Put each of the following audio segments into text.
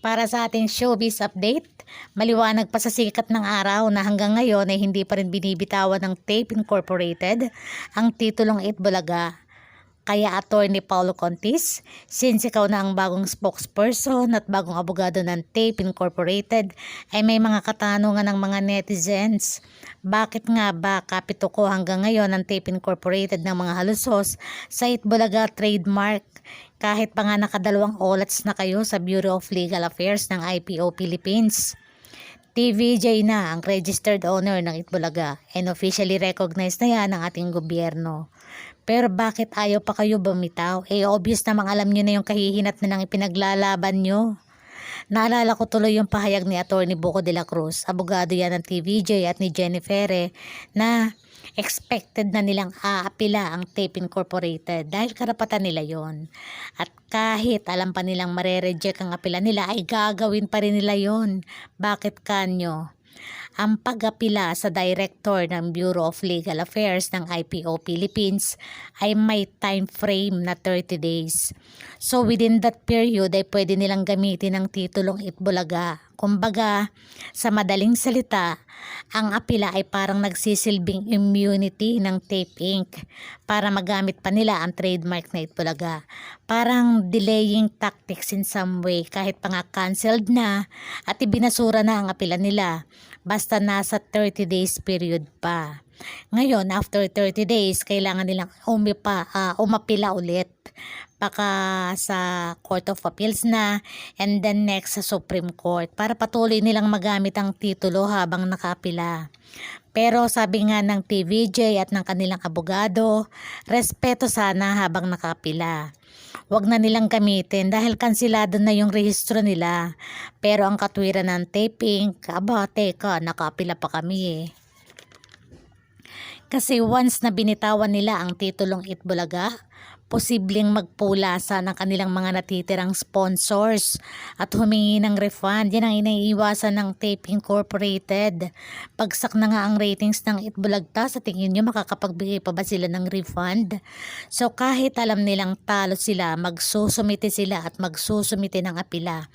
Para sa ating showbiz update, maliwanag pa sa sikat ng araw na hanggang ngayon ay hindi pa rin binibitawan ng Tape Incorporated ang titulong Itbulaga. Kaya attorney Paulo Contis, since ikaw na ang bagong spokesperson at bagong abogado ng Tape Incorporated, ay may mga katanungan ng mga netizens. Bakit nga ba kapito ko hanggang ngayon ang Tape Incorporated ng mga halusos sa Itbulaga trademark? Kahit pa nga nakadalawang olats na kayo sa Bureau of Legal Affairs ng IPO Philippines. TVJ na ang registered owner ng Itbulaga and officially recognized na yan ng ating gobyerno. Pero bakit ayaw pa kayo bumitaw? Eh obvious namang alam nyo na yung kahihinat na nang ipinaglalaban nyo. Naalala ko tuloy yung pahayag ni Attorney Buco de la Cruz, abogado yan ng TVJ at ni Jennifer eh, na expected na nilang aapila ang Tape Incorporated dahil karapatan nila yon. At kahit alam pa nilang marereject ang apila nila ay gagawin pa rin nila yon. Bakit kanyo? Ang pag-apila sa director ng Bureau of Legal Affairs ng IPO Philippines ay may time frame na 30 days. So within that period ay pwede nilang gamitin ang titulong Itbulaga. Kumbaga, sa madaling salita, ang apila ay parang nagsisilbing immunity ng Tape Inc. para magamit pa nila ang trademark na Itbulaga. Parang delaying tactics in some way kahit pa nga cancelled na at ibinasura na ang apila nila basta nasa 30 days period pa. Ngayon, after 30 days, kailangan nilang umipa, ah, umapila ulit. Baka sa Court of Appeals na and then next sa Supreme Court para patuloy nilang magamit ang titulo habang nakapila. Pero sabi nga ng TVJ at ng kanilang abogado, respeto sana habang nakapila. Huwag na nilang gamitin dahil kansilado na yung rehistro nila. Pero ang katwiran ng taping, aba teka, nakapila pa kami eh. Kasi once na binitawan nila ang titulong Itbulaga, posibleng magpulasa ng kanilang mga natitirang sponsors at humingi ng refund. Yan ang iniiwasan ng Tape Incorporated. Pagsak na nga ang ratings ng Itbulagta, sa tingin nyo makakapagbigay pa ba sila ng refund? So kahit alam nilang talo sila, magsusumite sila at magsusumite ng apila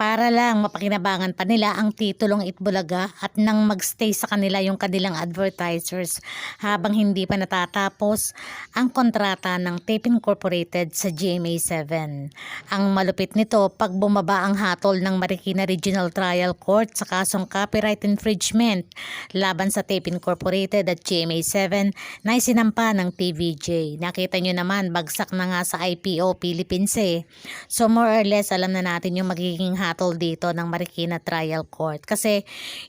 para lang mapakinabangan pa nila ang titulong Itbulaga at nang magstay sa kanila yung kanilang advertisers habang hindi pa natatapos ang kontrata ng Tape Incorporated sa GMA7. Ang malupit nito pag bumaba ang hatol ng Marikina Regional Trial Court sa kasong copyright infringement laban sa Tape Incorporated at GMA7 na isinampa ng TVJ. Nakita nyo naman bagsak na nga sa IPO Philippines eh. So more or less alam na natin yung magiging hatol dito ng Marikina Trial Court kasi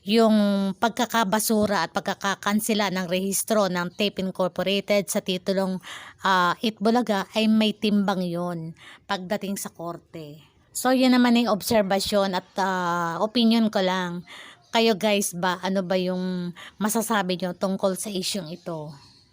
yung pagkakabasura at pagkakakansela ng rehistro ng Tape Incorporated sa titulong uh, Itbulaga ay may timbang yon pagdating sa korte. So yun naman yung obserbasyon at uh, opinion ko lang. Kayo guys ba, ano ba yung masasabi nyo tungkol sa isyong ito?